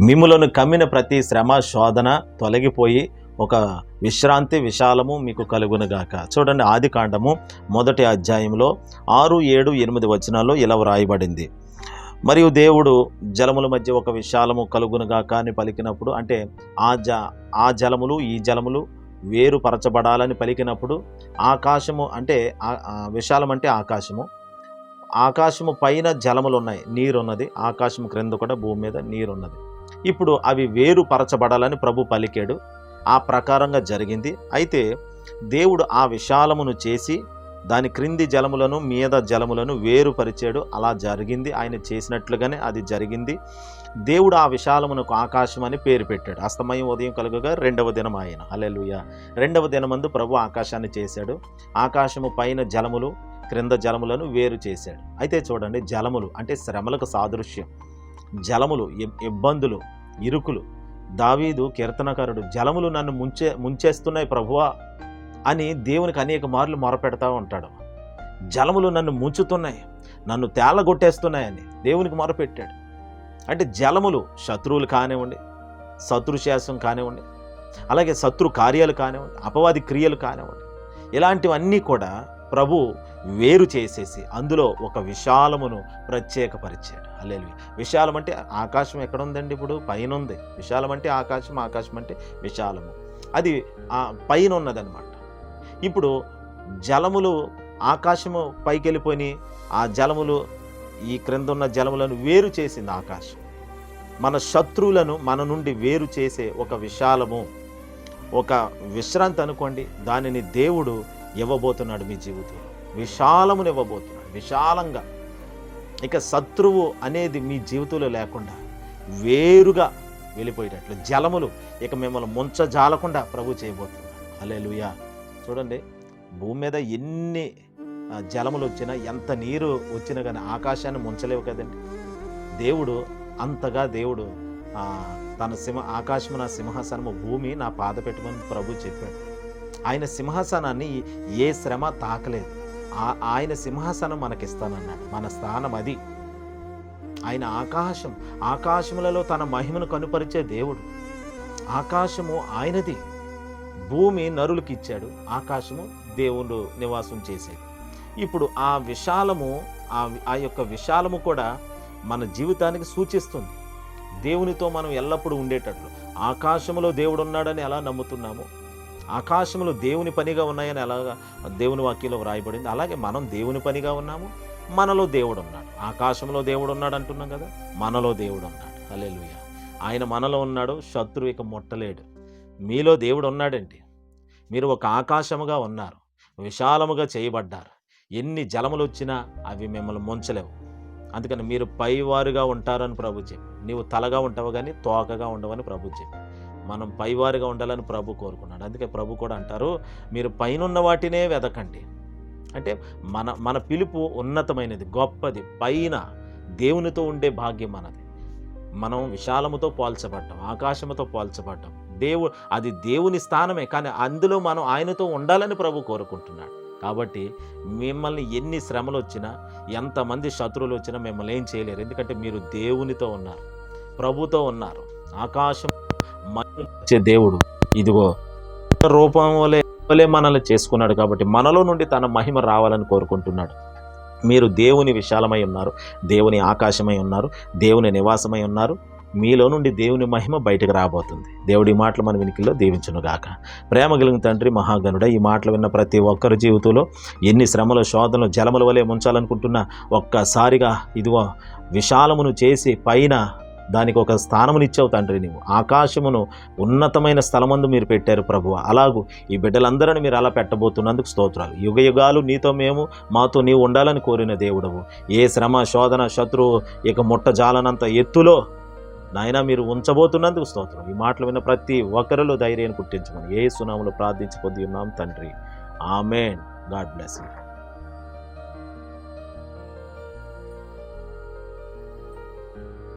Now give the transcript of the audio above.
మిమ్ములను కమ్మిన ప్రతి శ్రమ శోధన తొలగిపోయి ఒక విశ్రాంతి విశాలము మీకు కలుగునుగాక. చూడండి ఆది కాండము మొదటి అధ్యాయంలో ఆరు ఏడు ఎనిమిది వచనాల్లో ఇలా వ్రాయబడింది. మరియు దేవుడు జలముల మధ్య ఒక విశాలము కలుగునుగాక అని పలికినప్పుడు అంటే ఆ జ ఆ జలములు ఈ జలములు వేరుపరచబడాలని పలికినప్పుడు ఆకాశము అంటే విశాలం అంటే ఆకాశము. ఆకాశము పైన జలములు ఉన్నాయి నీరు ఉన్నది ఆకాశం క్రింద కూడా భూమి మీద నీరు ఉన్నది ఇప్పుడు అవి వేరుపరచబడాలని ప్రభు పలికాడు. ఆ ప్రకారంగా జరిగింది. అయితే దేవుడు ఆ విశాలమును చేసి దాని క్రింది జలములను మీద జలములను వేరుపరిచాడు. అలా జరిగింది. ఆయన చేసినట్లుగానే అది జరిగింది. దేవుడు ఆ విశాలమునకు ఆకాశం అని పేరు పెట్టాడు. అస్తమయం ఉదయం కలుగగా రెండవ దినం ఆయన. అలెలుయ రెండవ దినమందు ప్రభు ఆకాశాన్ని చేశాడు. ఆకాశము పైన జలములు క్రింద జలములను వేరు చేశాడు. అయితే చూడండి జలములు అంటే శ్రమలకు సాదృశ్యం. జలములు ఇబ్బందులు ఇరుకులు. దావీదు కీర్తనకారుడు జలములు నన్ను ముంచే ముంచేస్తున్నాయి ప్రభువా అని దేవునికి అనేక మార్లు మొరపెడతా ఉంటాడు. జలములు నన్ను ముంచుతున్నాయి నన్ను తేలగొట్టేస్తున్నాయని దేవునికి మొరపెట్టాడు. అంటే జలములు శత్రువులు కానివ్వండి శత్రుశాసం కానివ్వండి అలాగే శత్రు కార్యాలు కానివ్వండి అపవాది క్రియలు కానివ్వండి ఇలాంటివన్నీ కూడా ప్రభు వేరు చేసేసి అందులో ఒక విశాలమును ప్రత్యేకపరిచాడు. అల్లెలు విశాలం అంటే ఆకాశం ఎక్కడ ఉందండి ఇప్పుడు? పైన ఉంది విశాలం అంటే ఆకాశం ఆకాశం అంటే విశాలము. అది ఆ పైన ఉన్నదనమాట ఇప్పుడు జలములు ఆకాశము పైకి వెళ్ళిపోయి ఆ జలములు ఈ క్రింద ఉన్న జలములను వేరు చేసింది ఆకాశం. మన శత్రువులను మన నుండి వేరు చేసే ఒక విశాలము ఒక విశ్రాంతి అనుకోండి దానిని దేవుడు ఇవ్వబోతున్నాడు మీ జీవితంలో. విశాలమును ఇవ్వబోతున్నాడు. విశాలంగా ఇక శత్రువు అనేది మీ జీవితంలో లేకుండా వేరుగా వెళ్ళిపోయేటట్లు. జలములు ఇక మిమ్మల్ని ముంచజాలకుండా ప్రభు చేయబోతున్నాడు అలెలుయా చూడండి భూమి మీద ఎన్ని జలములు వచ్చినా ఎంత నీరు వచ్చినా కానీ ఆకాశాన్ని ముంచలేవు కదండి. దేవుడు అంతగా దేవుడు తన సింహ ఆకాశము నా సింహాసనము భూమి నా పాద పెట్టుమని ప్రభు చెప్పాడు. ఆయన సింహాసనాన్ని ఏ శ్రమ తాకలేదు. ఆయన సింహాసనం మనకిస్తానన్నాడు. మన స్థానం అది. ఆయన ఆకాశం. ఆకాశములలో తన మహిమను కనుపరిచే దేవుడు. ఆకాశము ఆయనది. భూమి నరులకు ఇచ్చాడు ఆకాశము దేవుడు నివాసం చేసేది. ఇప్పుడు ఆ విశాలము ఆ ఆ యొక్క విశాలము కూడా మన జీవితానికి సూచిస్తుంది. దేవునితో మనం ఎల్లప్పుడూ ఉండేటట్లు. ఆకాశములో దేవుడు ఉన్నాడని ఎలా నమ్ముతున్నాము? ఆకాశములు దేవుని పనిగా ఉన్నాయని ఎలాగా దేవుని వాక్యంలో వ్రాయబడింది. అలాగే మనం దేవుని పనిగా ఉన్నాము మనలో దేవుడు ఉన్నాడు ఆకాశంలో దేవుడు ఉన్నాడు అంటున్నాం కదా మనలో దేవుడు ఉన్నాడు హల్లెలూయా. ఆయన మనలో ఉన్నాడు శత్రువు ఇక ముట్టలేడు. మీలో దేవుడు ఉన్నాడండి మీరు ఒక ఆకాశముగా ఉన్నారు విశాలముగా చేయబడ్డారు. ఎన్ని జలములు వచ్చినా అవి మిమ్మల్ని ముంచలేవు. అందుకని మీరు పైవారుగా ఉంటారని ప్రభు చెప్పి నీవు తలగా ఉంటావు కానీ తోకగా ఉండవని ప్రభు చెప్పి మనం పైవారిగా ఉండాలని ప్రభు కోరుకున్నాడు. అందుకే ప్రభు కూడా అంటారు మీరు పైనున్న వాటినే వెదకండి. అంటే మన మన పిలుపు ఉన్నతమైనది గొప్పది పైన దేవునితో ఉండే భాగ్యం మనది మనం విశాలముతో పోల్చబడ్డం ఆకాశముతో పోల్చబడ్డం. దేవు అది దేవుని స్థానమే కానీ అందులో మనం ఆయనతో ఉండాలని ప్రభు కోరుకుంటున్నాడు. కాబట్టి మిమ్మల్ని ఎన్ని శ్రమలు వచ్చినా ఎంతమంది శత్రువులు వచ్చినా మిమ్మల్ని ఏం చేయలేరు. ఎందుకంటే మీరు దేవునితో ఉన్నారు ప్రభుతో ఉన్నారు. ఆకాశం వచ్చే దేవుడు. ఇదిగో రూపం వలె వలె మనల్ని చేసుకున్నాడు కాబట్టి మనలో నుండి తన మహిమ రావాలని కోరుకుంటున్నాడు. మీరు దేవుని విశాలమై ఉన్నారు దేవుని ఆకాశమై ఉన్నారు దేవుని నివాసమై ఉన్నారు. మీలో నుండి దేవుని మహిమ బయటకు రాబోతుంది. దేవుడి మాటలు మన వినికిల్లో దీవించునుగాక. ప్రేమ కలిగిన తండ్రి మహాగనుడ ఈ మాటలు విన్న ప్రతి ఒక్కరి జీవితంలో ఎన్ని శ్రమలు శోధనలు జలముల వలె ముంచాలనుకుంటున్నా ఒక్కసారిగా ఇదిగో విశాలమును చేసి పైన దానికి ఒక స్థానమునిచ్చావు తండ్రి నీవు. ఆకాశమును ఉన్నతమైన స్థలమందు మీరు పెట్టారు ప్రభు అలాగూ ఈ బిడ్డలందరిని మీరు అలా పెట్టబోతున్నందుకు స్తోత్రాలు. యుగ యుగాలు నీతో మేము మాతో నీవు ఉండాలని కోరిన దేవుడవు. ఏ శ్రమ శోధన శత్రువు ఇక ముట్ట జాలనంత ఎత్తులో నాయన మీరు ఉంచబోతున్నందుకు స్తోత్రం. ఈ మాటలు విన్న ప్రతి ఒక్కరిలో ధైర్యాన్ని పుట్టించమని ఏ సునాములు ప్రార్థించి పొంది ఉన్నాం తండ్రి. ఆమెన్. God bless you.